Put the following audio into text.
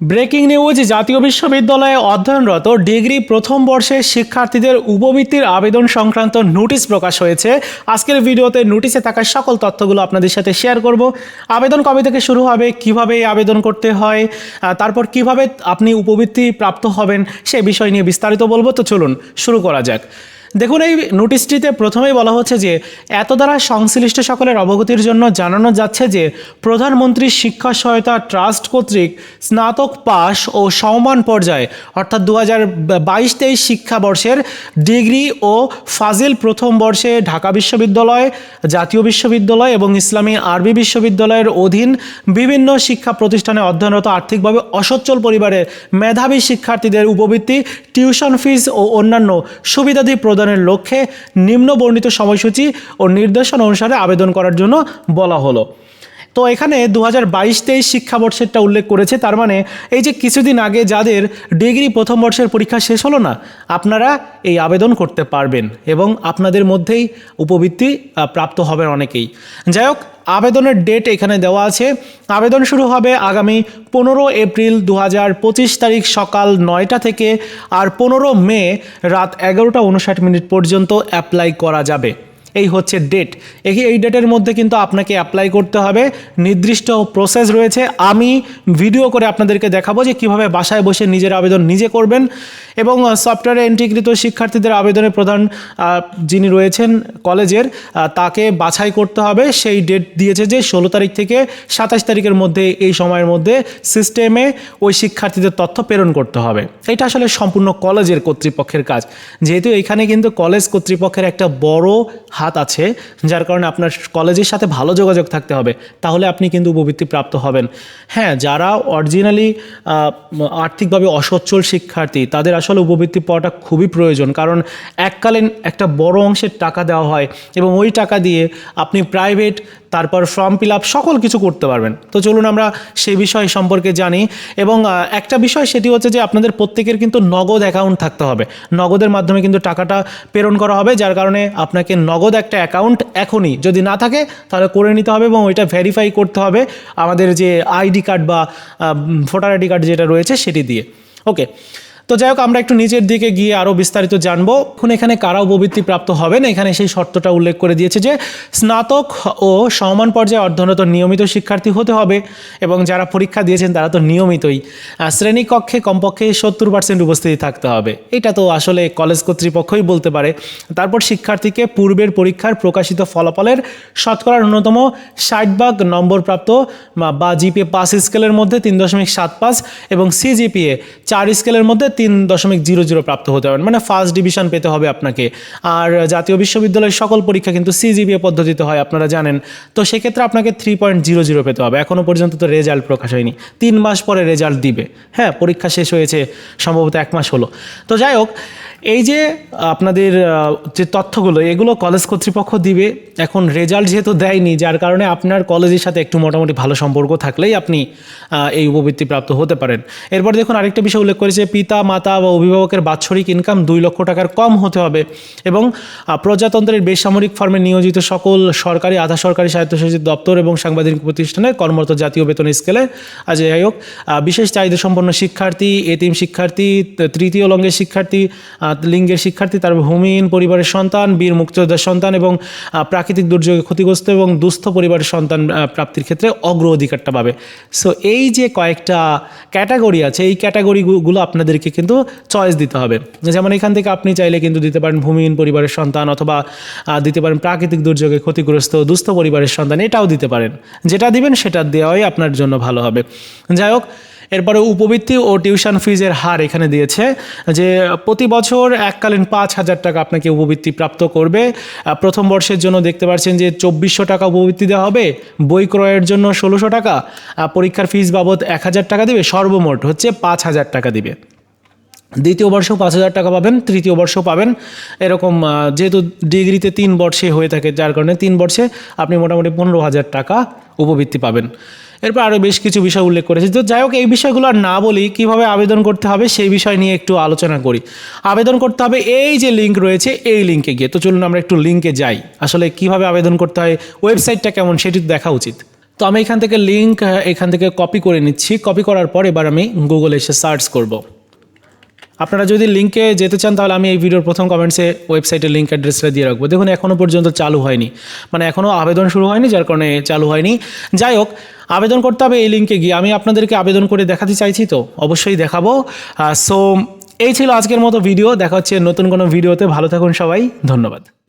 Breaking news জাতীয় বিশ্ববিদ্যালয়ে অধ্যয়নরত ডিগ্রি প্রথম বর্ষের শিক্ষার্থীদের উপবৃত্তির আবেদন সংক্রান্ত নোটিশ প্রকাশ হয়েছে। আজকের ভিডিওতে নোটিশে থাকা সকল তথ্যগুলো আপনাদের সাথে শেয়ার করব। আবেদন কবে থেকে শুরু হবে? কীভাবে আবেদন করতে হয়? তারপর কীভাবে আপনি উপবৃত্তি প্রাপ্ত হবেন? সে বিষয় নিয়ে বিস্তারিত বলব। তো চলুন, শুরু করা যাক। দেখুন, এই নোটিশটিতে প্রথমেই বলা হচ্ছে যে এত দ্বারা সংশ্লিষ্ট সকলের অবগতির জন্য জানানো যাচ্ছে যে প্রধানমন্ত্রী শিক্ষা সহায়তা ট্রাস্ট কর্তৃক স্নাতক পাস ও সমমান পর্যায়ে, অর্থাৎ দু হাজার বাইশ তেইশ শিক্ষাবর্ষের ডিগ্রি ও ফাজিল প্রথম বর্ষে ঢাকা বিশ্ববিদ্যালয়, জাতীয় বিশ্ববিদ্যালয় এবং ইসলামী আরবি বিশ্ববিদ্যালয়ের অধীন বিভিন্ন শিক্ষা প্রতিষ্ঠানে অধ্যয়নরত আর্থিকভাবে অসচ্ছল পরিবারের মেধাবী শিক্ষার্থীদের উপবৃত্তি, টিউশন ফিস ও অন্যান্য সুবিধাদি প্রদানের লক্ষ্যে নিম্ন বর্ণিত সময়সূচি ও নির্দেশনা অনুসারে আবেদন করার জন্য বলা হলো। তো এখানে দু হাজার বাইশ তেইশ শিক্ষাবর্ষেরটা উল্লেখ করেছে, তার মানে এই যে কিছুদিন আগে যাদের ডিগ্রি প্রথম বর্ষের পরীক্ষা শেষ হলো না, আপনারা এই আবেদন করতে পারবেন এবং আপনাদের মধ্যেই উপবৃত্তি প্রাপ্ত হবেন অনেকেই। যাই হোক, আবেদনের ডেট এখানে দেওয়া আছে। আবেদন শুরু হবে আগামী পনেরো এপ্রিল দু হাজার পঁচিশ তারিখ সকাল নয়টা থেকে, আর পনেরো মে রাত এগারোটা উনষাট মিনিট পর্যন্ত অ্যাপ্লাই করা যাবে। এই হচ্ছে ডেট এই এই ডেটের মধ্যে কিন্তু আপনাকে অ্যাপ্লাই করতে হবে। নির্দিষ্ট প্রসেস রয়েছে। আমি ভিডিও করে আপনাদেরকে দেখাবো যে কীভাবে বাসায় বসে নিজের আবেদন নিজে করবেন এবং সফটওয়্যারে এন্ট্রিকৃত শিক্ষার্থীদের আবেদনের প্রধান যিনি রয়েছেন কলেজের তাকে বাছাই করতে হবে। সেই ডেট দিয়েছে যে ষোলো তারিখ থেকে সাতাশ তারিখের মধ্যে, এই সময়ের মধ্যে সিস্টেমে ওই শিক্ষার্থীদের তথ্য প্রেরণ করতে হবে। এটা আসলে সম্পূর্ণ কলেজের কর্তৃপক্ষের কাজ। যেহেতু এখানে কিন্তু কলেজ কর্তৃপক্ষের একটা বড় হাত আছে, যার কারণে আপনার কলেজের সাথে ভালো যোগাযোগ থাকতে হবে, তাহলে আপনি কিন্তু উপবৃত্তি প্রাপ্ত হবেন। হ্যাঁ যারা অরিজিনালি আর্থিকভাবে অসচ্ছল শিক্ষার্থী, তাদের আসলে উপবৃত্তি পাওয়াটা খুবই প্রয়োজন, কারণ এককালীন একটা বড় অংশের টাকা দেওয়া হয় এবং ওই টাকা দিয়ে আপনি প্রাইভেট তারপর ফর্ম ফিল আপ সকল কিছু করতে পারবেন। তো চলুন আমরা সেই বিষয় সম্পর্কে জানি এবং একটা বিষয় সেটি হচ্ছে যে আপনাদের প্রত্যেকের কিন্তু নগদ অ্যাকাউন্ট থাকতে হবে। নগদের মাধ্যমে কিন্তু টাকাটা প্রেরণ করা হবে, যার কারণে আপনাকে নগদ একটা অ্যাকাউন্ট এখনই। যদি না থাকে, তাহলে করে নিতে হবে এবং ওইটা ভেরিফাই করতে হবে আমাদের যে আইডি কার্ড বা ভোটার আইডি কার্ড যেটা রয়েছে সেটি দিয়ে। ওকে তো যাই হোক, আমরা একটু নিচের দিকে গিয়ে আরও বিস্তারিত জানব। এখন এখানে কারা উপবৃত্তি প্রাপ্ত হবেন? এখানে সেই শর্তটা উল্লেখ করে দিয়েছে যে, স্নাতক ও সমান পর্যায়ে অধ্যয়নরত নিয়মিত শিক্ষার্থী হতে হবে এবং যারা পরীক্ষা দিয়েছেন, তারা তো নিয়মিতই শ্রেণীকক্ষে কমপক্ষে সত্তর পার্সেন্ট উপস্থিতি থাকতে হবে। এটা তো আসলে কলেজ কর্তৃপক্ষই বলতে পারে। তারপর শিক্ষার্থীকে পূর্বের পরীক্ষার প্রকাশিত ফলাফলের শতকরা ন্যূনতম ষাট ভাগ নম্বর প্রাপ্ত, বা- জিপিএ পাঁচ স্কেলের মধ্যে তিন দশমিক সাত পাস এবং সিজিপিএ চার স্কেলের মধ্যে তিন দশমিক জিরো জিরো প্রাপ্ত হতে হবে মানে ফার্স্ট ডিভিশন পেতে হবে আপনাকে। আর জাতীয় বিশ্ববিদ্যালয়ের সকল পরীক্ষা কিন্তু সিজিপিএ পদ্ধতিতে হয়, আপনারা জানেন। তো সেক্ষেত্রে আপনাকে থ্রি পয়েন্ট জিরো জিরো পেতে হবে। এখনও পর্যন্ত তো রেজাল্ট প্রকাশ হয়নি। তিন মাস পরে রেজাল্ট দিবে। হ্যাঁ পরীক্ষা শেষ হয়েছে, সম্ভবত এক মাস হলো। তো যাই হোক, এই যে আপনাদের যে তথ্যগুলো, এগুলো কলেজ কর্তৃপক্ষ দিবে। এখন রেজাল্ট যেহেতু দেয়নি, যার কারণে আপনার কলেজের সাথে একটু মোটামুটি ভালো সম্পর্ক থাকলেই আপনি এই উপবৃত্তি প্রাপ্ত হতে পারেন। এরপর দেখুন আরেকটা বিষয় উল্লেখ করেছে, পিতা মাতা বা অভিভাবকের বাৎসরিক ইনকাম দুই লক্ষ টাকার কম হতে হবে এবং প্রজাতন্ত্রের বেসামরিক ফর্মে নিয়োজিত সকল সরকারি, আধা সরকারি স্বায়ত্তশাসিত দপ্তর এবং সাংবাদিক প্রতিষ্ঠানে কর্মরত জাতীয় বেতন স্কেলে। আজ যাই হোক বিশেষ চাহিদা সম্পন্ন শিক্ষার্থী এতিম শিক্ষার্থী তৃতীয় লঙ্গের শিক্ষার্থী লিঙ্গের শিক্ষার্থী, তার ভূমিহীন পরিবারের সন্তান, বীর মুক্তিযোদ্ধার সন্তান এবং প্রাকৃতিক দুর্যোগে ক্ষতিগ্রস্ত এবং দুস্থ পরিবারের সন্তান প্রাপ্তির ক্ষেত্রে অগ্র অধিকারটা পাবে। সো এই যে কয়েকটা ক্যাটাগরি আছে, এই ক্যাটাগরিগুলো আপনাদেরকে কিন্তু চয়েস দিতে হবে। যেমন এখান থেকে আপনি চাইলে কিন্তু দিতে পারেন ভূমিহীন পরিবারের সন্তান অথবা দিতে পারেন প্রাকৃতিক দুর্যোগে ক্ষতিগ্রস্ত, দুস্থ পরিবারের সন্তান, এটাও দিতে পারেন। যেটা দিবেন সেটা দেওয়াই আপনার জন্য ভালো হবে। যাই হোক, এরপরে উপবৃত্তি ও টিউশন ফিজের হার এখানে দিয়েছে যে প্রতি বছর এককালীন পাঁচ হাজার টাকা আপনাকে উপবৃত্তি প্রাপ্ত করবে। প্রথম বর্ষের জন্য দেখতে পাচ্ছেন যে চব্বিশশো টাকা উপবৃত্তি দেওয়া হবে, বই ক্রয়ের জন্য ষোলোশো টাকা পরীক্ষার ফিজ বাবদ এক হাজার টাকা দিবে, সর্বমোট হচ্ছে পাঁচ হাজার টাকা দিবে। দ্বিতীয় বর্ষেও পাঁচ হাজার টাকা পাবেন, তৃতীয় বর্ষও পাবেন। এরকম যেহেতু ডিগ্রিতে তিন বর্ষে হয়ে থাকে, যার কারণে তিন বর্ষে আপনি মোটামুটি পনেরো হাজার টাকা উপবৃত্তি পাবেন। এরপর আরও বেশ কিছু বিষয় উল্লেখ করেছে। তো যাই হোক, এই বিষয়গুলো আর না বলি, কীভাবে আবেদন করতে হবে সেই বিষয় নিয়ে একটু আলোচনা করি। আবেদন করতে হবে এই যে লিঙ্ক রয়েছে, এই লিঙ্কে গিয়ে। তো চলুন আমরা একটু লিঙ্কে যাই। আসলে কীভাবে আবেদন করতে হয় ওয়েবসাইটটা কেমন সেটি দেখা উচিত। তো আমি এখান থেকে লিঙ্ক এখান থেকে কপি করে নিচ্ছি। কপি করার পর এবার আমি গুগলে এসে সার্চ করব। আপনারা যদি লিঙ্কে যেতে চান, তাহলে আমি এই ভিডিওর প্রথম কমেন্টসে ওয়েবসাইটের লিঙ্ক অ্যাড্রেসটা দিয়ে রাখব। দেখুন এখনও পর্যন্ত চালু হয়নি। মানে এখনও আবেদন শুরু হয়নি, যার কারণে চালু হয়নি। যাই হোক, আবেদন করতে হবে এই লিঙ্কে গিয়ে। আমি আপনাদেরকে আবেদন করে দেখাতে চাইছি তো, অবশ্যই দেখাবো। সো এই ছিল আজকের মতো ভিডিও দেখা হচ্ছে নতুন কোনো ভিডিওতে ভালো থাকুন সবাই। ধন্যবাদ।